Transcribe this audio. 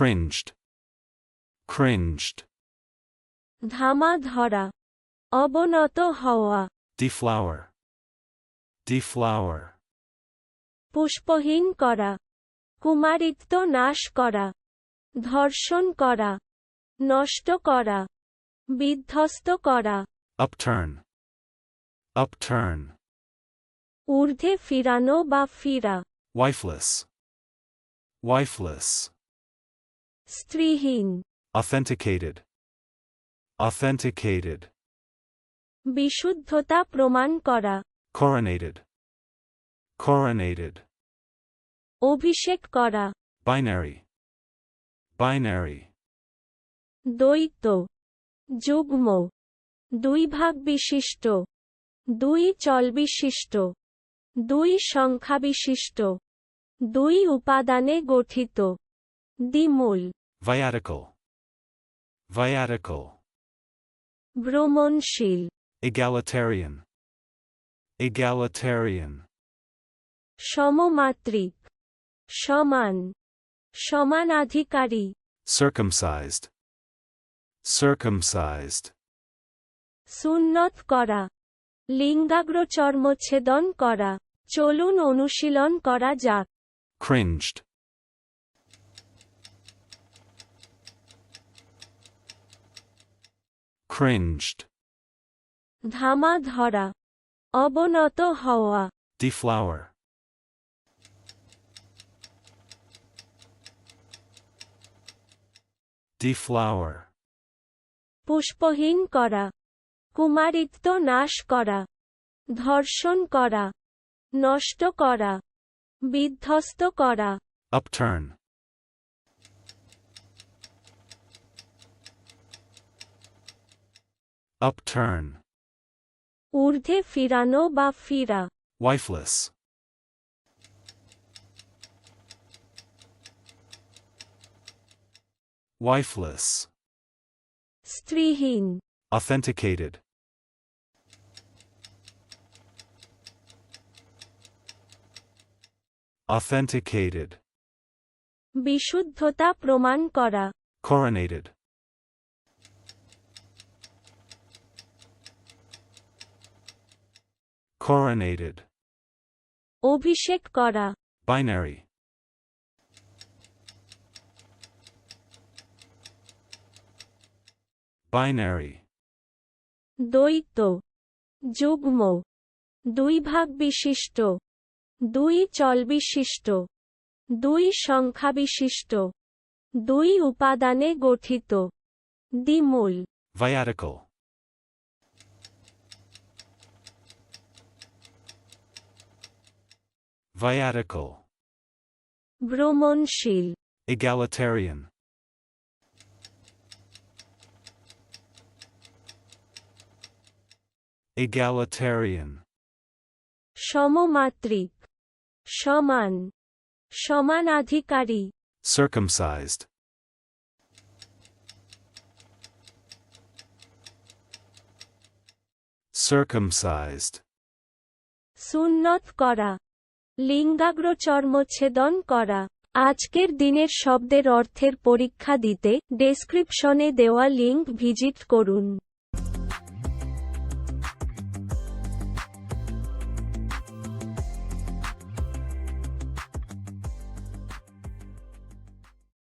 cringed, cringed, ধামা ধরা অবনত হওয়া deflower, deflower, পুষ্পহীন করা কুমারিত্ব নাশ করা ধর্ষণ করা নষ্ট করা বিধ্বস্ত করা upturn, upturn, ঊর্ধ্বে ফিরানো বা ফিরা wifeless, wifeless, স্ত্রীহীন authenticated, authenticated, বিশুদ্ধতা প্রমাণ করা coronated, coronated, অভিষেক করা binary, binary, দ্বৈত যুগ্ম দুই ভাগ বিশিষ্ট দুই চল বিশিষ্ট দুই সংখ্যা বিশিষ্ট দুই উপাদানে গঠিত দ্বিমূল viatical, viatical, ভ্রমণশীল egalitarian, egalitarian, সমমাত্রিক সমান সমানাধিকারী circumcised, circumcised, সুন্নত করা চর্মচ্ছেদন করা চলুন অনুশীলন করা যাক cringed, cringed, ধামা ধরা অবনত হওয়া। Deflower, deflower, পুষ্পহীন করা কুমারিত্ব নাশ করা ধর্ষণ করা নষ্ট করা বিধ্বস্ত করা। Upturn, upturn, ঊর্ধ্বে ফিরানো বা ফিরা wifeless, wifeless, স্ত্রীহীন authenticated, authenticated, বিশুদ্ধতা প্রমাণ করা coronated, Coronated, অভিষেক করা। Binary, binary, দ্বৈত যুগ্ম। দুই ভাগ বিশিষ্ট। দুই চল বিশিষ্ট। দুই সংখ্যা বিশিষ্ট। দুই উপাদানে গঠিত। দ্বিমূল। Viatical, viatical, ভ্রমণশীল egalitarian, egalitarian, সমমাত্রিক সমান সমানাধিকারী circumcised, circumcised, সুন্নত করা লিঙ্গাগ্র চর্মচ্ছেদন করা। আজকের দিনের শব্দের অর্থের পরীক্ষা দিতে ডেসক্রিপশনে দেওয়া লিঙ্ক ভিজিট করুন।